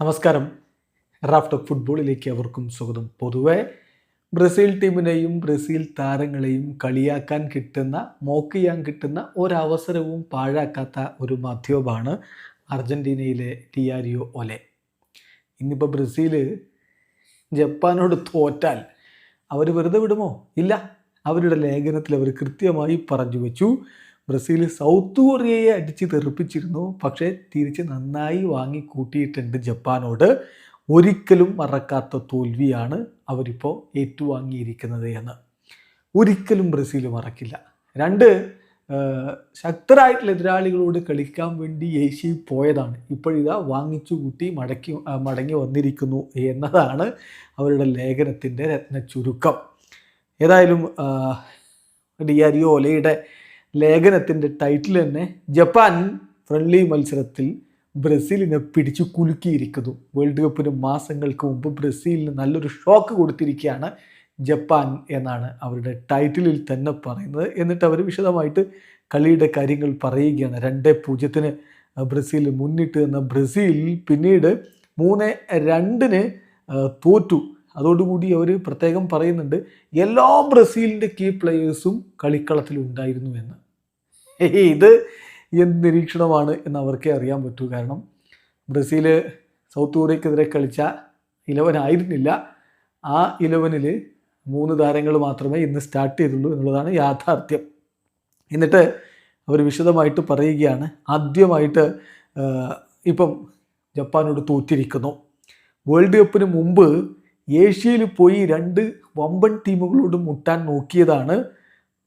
നമസ്കാരം. Raft of ഫുട്ബോളിലേക്ക് അവർക്കും സ്വാഗതം. പൊതുവെ ബ്രസീൽ ടീമിനെയും ബ്രസീൽ താരങ്ങളെയും കളിയാക്കാൻ കിട്ടുന്ന മോക്ക് ചെയ്യാൻ കിട്ടുന്ന ഒരവസരവും പാഴാക്കാത്ത ഒരു മാധ്യമമാണ് അർജന്റീനയിലെ ടിയാരിയോ ഒലെ. ഇന്നിപ്പോൾ ബ്രസീൽ ജപ്പാനോട് തോറ്റാൽ അവർ വെറുതെ വിടുമോ? ഇല്ല. അവരുടെ ലേഖനത്തിൽ അവർ കൃത്യമായി പറഞ്ഞു വെച്ചു. ബ്രസീൽ സൗത്ത് കൊറിയയെ അടിച്ച് തെറിപ്പിച്ചിരുന്നു. പക്ഷേ തിരിച്ച് നന്നായി വാങ്ങി കൂട്ടിയിട്ടുണ്ട് ജപ്പാനോട്. ഒരിക്കലും മറക്കാത്ത തോൽവിയാണ് അവരിപ്പോൾ ഏറ്റുവാങ്ങിയിരിക്കുന്നത് എന്ന്. ഒരിക്കലും ബ്രസീൽ മറക്കില്ല. രണ്ട് ശക്തരായിട്ടുള്ള എതിരാളികളോട് കളിക്കാൻ വേണ്ടി ഏഷ്യയിൽ പോയതാണ്. ഇപ്പോഴിതാ വാങ്ങിച്ചു കൂട്ടി മടക്കി മടങ്ങി വന്നിരിക്കുന്നു എന്നതാണ് അവരുടെ ലേഖനത്തിന്റെ രത്ന ചുരുക്കം ഏതായാലും ഡിയാരിയോ ഒലയുടെ ലേഖനത്തിന്റെ ടൈറ്റിൽ തന്നെ ജപ്പാൻ ഫ്രണ്ട്ലി മത്സരത്തിൽ ബ്രസീലിനെ പിടിച്ചു കുലുക്കിയിരിക്കുന്നു. വേൾഡ് കപ്പിന് മാസങ്ങൾക്ക് മുമ്പ് ബ്രസീലിന് നല്ലൊരു ഷോക്ക് കൊടുത്തിരിക്കുകയാണ് ജപ്പാൻ എന്നാണ് അവരുടെ ടൈറ്റിലിൽ തന്നെ പറയുന്നത്. എന്നിട്ട് അവർ വിശദമായിട്ട് കളിയുടെ കാര്യങ്ങൾ പറയുകയാണ്. രണ്ട് പൂജ്യത്തിന് ബ്രസീൽ മുന്നിട്ട് എന്ന ബ്രസീൽ പിന്നീട് മൂന്ന് രണ്ടിന് തോറ്റു. അതോടുകൂടി അവർ പ്രത്യേകം പറയുന്നുണ്ട് എല്ലാ ബ്രസീലിന്റെ കീ പ്ലെയേഴ്സും കളിക്കളത്തിൽ ഉണ്ടായിരുന്നു എന്ന്. ഇത് എന്ത് നിരീക്ഷണമാണ് എന്ന് അവർക്കേ അറിയാൻ പറ്റൂ. കാരണം ബ്രസീൽ സൗത്ത് കൊറിയക്കെതിരെ കളിച്ച ഇലവൻ ആയിരുന്നില്ല. ആ ഇലവനിൽ മൂന്ന് താരങ്ങൾ മാത്രമേ ഇന്ന് സ്റ്റാർട്ട് ചെയ്തുള്ളൂ എന്നുള്ളതാണ് യാഥാർത്ഥ്യം. എന്നിട്ട് അവർ വിശദമായിട്ട് പറയുകയാണ്. ആദ്യമായിട്ട് ഇപ്പം ജപ്പാനോട് തോറ്റിരിക്കുന്നു. വേൾഡ് കപ്പിന് മുമ്പ് ഏഷ്യയിൽ പോയി രണ്ട് വമ്പൻ ടീമുകളോട് മുട്ടാൻ നോക്കിയതാണ്.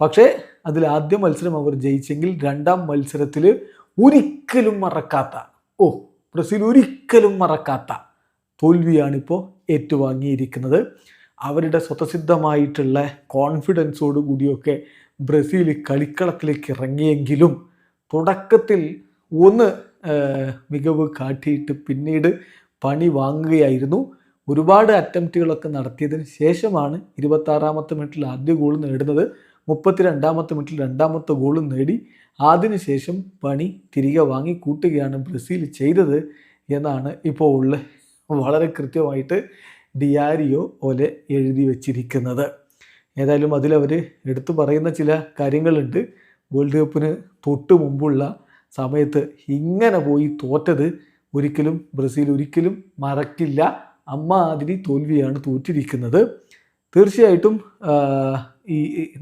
പക്ഷേ അതിൽ ആദ്യ മത്സരം അവർ ജയിച്ചെങ്കിൽ രണ്ടാം മത്സരത്തിൽ ഒരിക്കലും മറക്കാത്ത ഓ ബ്രസീൽ ഒരിക്കലും മറക്കാത്ത തോൽവിയാണിപ്പോൾ ഏറ്റുവാങ്ങിയിരിക്കുന്നത്. അവരുടെ സ്വതസിദ്ധമായിട്ടുള്ള കോൺഫിഡൻസോട് കൂടിയൊക്കെ ബ്രസീൽ കളിക്കളത്തിലേക്ക് ഇറങ്ങിയെങ്കിലും തുടക്കത്തിൽ ഒന്ന് മികവ് കാട്ടിയിട്ട് പിന്നീട് പണി വാങ്ങുകയായിരുന്നു. ഒരുപാട് അറ്റംപ്റ്റുകളൊക്കെ നടത്തിയതിന് ശേഷമാണ് ഇരുപത്താറാമത്തെ മിനിറ്റിൽ ആദ്യ ഗോൾ നേടുന്നത്. മുപ്പത്തിരണ്ടാമത്തെ മിനിറ്റിൽ രണ്ടാമത്തെ ഗോളും നേടി. അതിനുശേഷം പണി തിരികെ വാങ്ങി കൂട്ടുകയാണ് ബ്രസീൽ ചെയ്തത് എന്നാണ് ഇപ്പോൾ ഉള്ള. വളരെ കൃത്യമായിട്ട് ഡിയാരിയോ ഒലെ എഴുതി വച്ചിരിക്കുന്നത്. ഏതായാലും അതിലവർ എടുത്തു പറയുന്ന ചില കാര്യങ്ങളുണ്ട്. വേൾഡ് കപ്പിന് തൊട്ട് മുമ്പുള്ള സമയത്ത് ഇങ്ങനെ പോയി തോറ്റത് ഒരിക്കലും ബ്രസീൽ ഒരിക്കലും മറക്കില്ല. അമ്മാതിരി തോൽവിയാണ് തോറ്റിരിക്കുന്നത്. തീർച്ചയായിട്ടും ഈ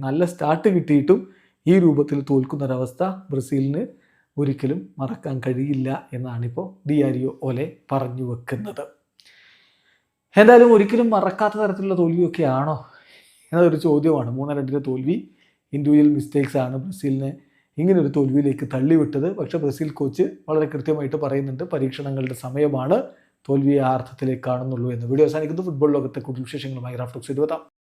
നല്ല സ്റ്റാർട്ട് കിട്ടിയിട്ടും ഈ രൂപത്തിൽ തോൽക്കുന്നൊരവസ്ഥ ബ്രസീലിന് ഒരിക്കലും മറക്കാൻ കഴിയില്ല എന്നാണിപ്പോൾ ഡിയാരിയോ ഒലെ പറഞ്ഞു വെക്കുന്നത്. എന്തായാലും ഒരിക്കലും മറക്കാത്ത തരത്തിലുള്ള തോൽവിയൊക്കെ ആണോ എന്നതൊരു ചോദ്യമാണ്. മൂന്ന് രണ്ടിലെ തോൽവി ഇൻഡിവിജ്വൽ മിസ്റ്റേക്സ് ആണ് ബ്രസീലിനെ ഇങ്ങനെ ഒരു തോൽവിയിലേക്ക് തള്ളിവിട്ടത്. പക്ഷേ ബ്രസീൽ കോച്ച് വളരെ കൃത്യമായിട്ട് പറയുന്നുണ്ട്. പരീക്ഷണങ്ങളുടെ സമയമാണ്. തോൽവിയെ ആ അർത്ഥത്തിലേക്ക് കാണുന്നുള്ളൂ എന്ന്. വീഡിയോ അവസാനിക്കുന്നു. ഫുട്ബോൾ ലോകത്തെ കൂടുതൽ വിശേഷങ്ങളുമായി റാഫ്റ്റോക്സ് ഇരുപതാം.